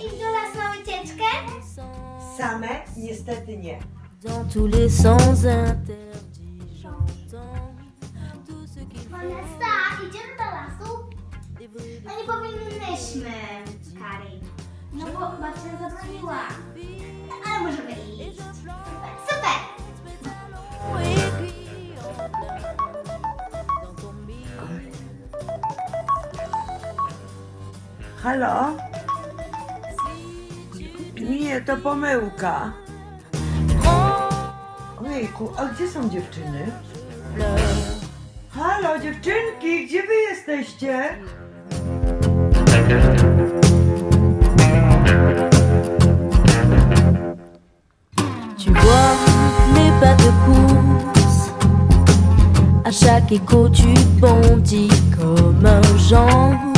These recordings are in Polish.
iść do lasu na wycieczkę? Same niestety nie. Dans tous les sens interdits, j'entends tout ce qu'il faut. Vanessa, idziemy do lasu? No nie powinnyśmy, Kari. No bo babcia zabroniła. Ale możemy iść. Halo? Nie, to pomyłka. Ojejku, a gdzie są dziewczyny? Halo, dziewczynki, gdzie wy jesteście? À chaque écho tu bondis comme un genre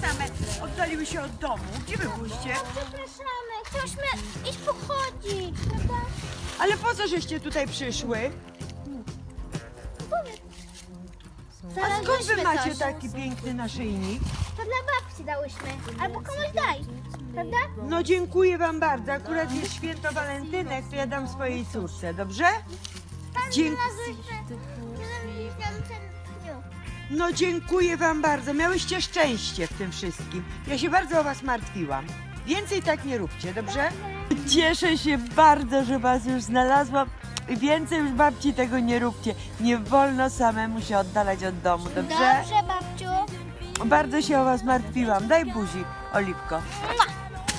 Same oddaliły się od domu? Gdzie wy byliście? Przepraszamy, chciałyśmy iść pochodzić, prawda? Ale po co żeście tutaj przyszły? A skąd wy macie taki piękny naszyjnik? To dla babci dałyśmy. Albo komuś daj, prawda? No dziękuję wam bardzo. Akurat jest święto walentynek, to ja dam swojej córce, dobrze? Dzięki. Znalazłyśmy w 70 dniu. No dziękuję wam bardzo. Miałyście szczęście w tym wszystkim. Ja się bardzo o was martwiłam. Więcej tak nie róbcie, dobrze? Cieszę się bardzo, że was już znalazłam. Więcej już babci tego nie róbcie. Nie wolno samemu się oddalać od domu, dobrze? Dobrze, babciu. Bardzo się o was martwiłam. Daj buzi, Oliwko.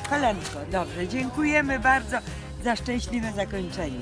Helenko, dobrze. Dziękujemy bardzo za szczęśliwe zakończenie.